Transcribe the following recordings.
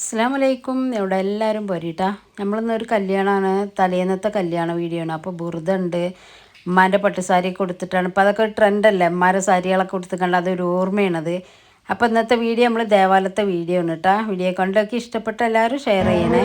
അസ്സാം വലൈക്കും ഇവിടെ എല്ലാവരും പോരിട്ടാ നമ്മളിന്നൊരു കല്യാണമാണ് തലേന്നത്തെ കല്യാണ വീഡിയോ ആണ്. അപ്പോൾ ബുറുതുണ്ട് ഉമ്മാന്റെ പട്ടുസാരി കൊടുത്തിട്ടാണ് ഇപ്പോൾ അതൊക്കെ ട്രെൻഡല്ലേ ഉമ്മാരെ സാരികളൊക്കെ കൊടുത്തിട്ടുണ്ട് അതൊരു ഓർമ്മയാണത്. അപ്പോൾ ഇന്നത്തെ വീഡിയോ നമ്മൾ ദേവാലയത്തെ വീഡിയോ ആണ് കേട്ടോ വീഡിയോ കണ്ടൊക്കെ ഇഷ്ടപ്പെട്ട എല്ലാവരും ഷെയർ ചെയ്യണേ.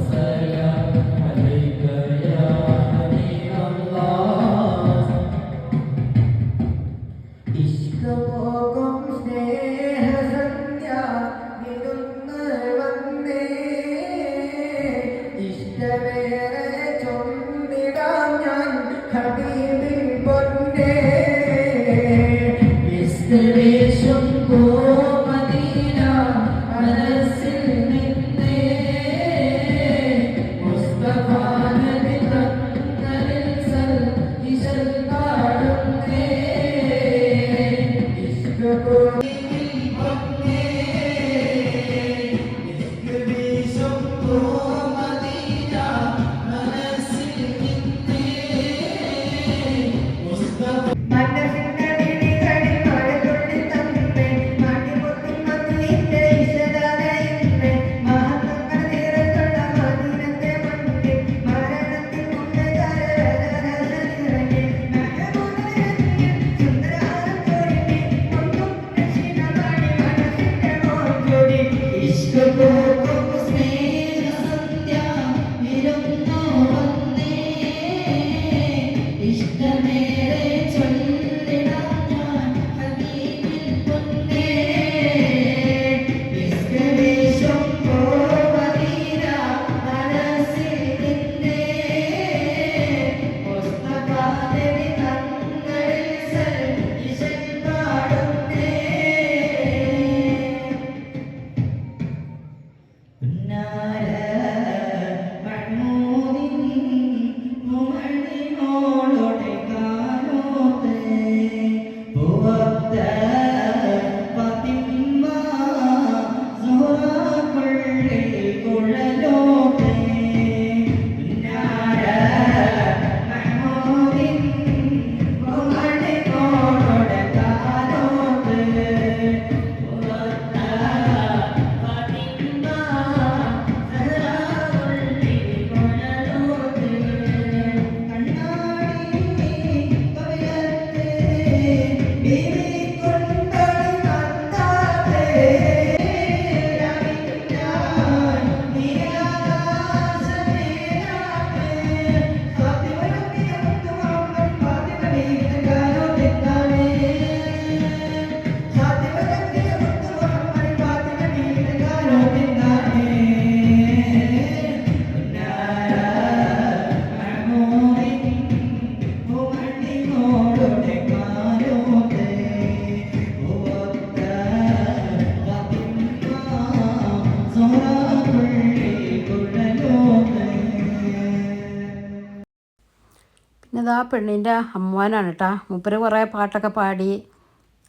ഇതാ പെണ്ണിന്റെ അമ്മാനാണ് കേട്ടോ. മൂപ്പര് കുറേ പാട്ടൊക്കെ പാടി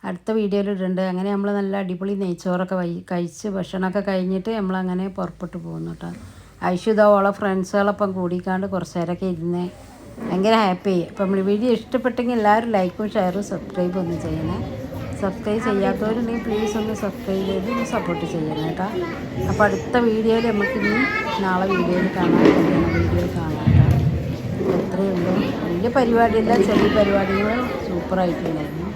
അടുത്ത വീഡിയോയിൽ ഇടുന്നുണ്ട് അങ്ങനെ നമ്മൾ നല്ല അടിപൊളി നെയ്ച്ചോറൊക്കെ വൈ കഴിച്ച് ഭക്ഷണമൊക്കെ കഴിഞ്ഞിട്ട് നമ്മളങ്ങനെ പുറപ്പെട്ട് പോകുന്നു കേട്ടോ. ഐശ്വത ഓളെ ഫ്രണ്ട്സുകളൊപ്പം കൂടിക്കാണ്ട് കുറച്ച് നേരമൊക്കെ ഇരുന്ന് ഭയങ്കര ഹാപ്പി. അപ്പം നമ്മൾ വീഡിയോ ഇഷ്ടപ്പെട്ടെങ്കിൽ എല്ലാവരും ലൈക്കും ഷെയറും സബ്സ്ക്രൈബും ഒന്ന് ചെയ്യണേ. സബ്സ്ക്രൈബ് ചെയ്യാത്തവരുണ്ടെങ്കിൽ പ്ലീസ് ഒന്ന് സബ്സ്ക്രൈബ് ചെയ്ത് ഒന്ന് സപ്പോർട്ട് ചെയ്യണം കേട്ടോ. അപ്പോൾ അടുത്ത വീഡിയോയിൽ നമുക്കിനി നാളെ വീഡിയോയിൽ കാണാം വീഡിയോയിൽ കാണാം. അത്രയേ ഉള്ളൂ. വലിയ പരിപാടിയല്ല ചെറിയ പരിപാടികൾ സൂപ്പറായിട്ടുണ്ടായിരുന്നു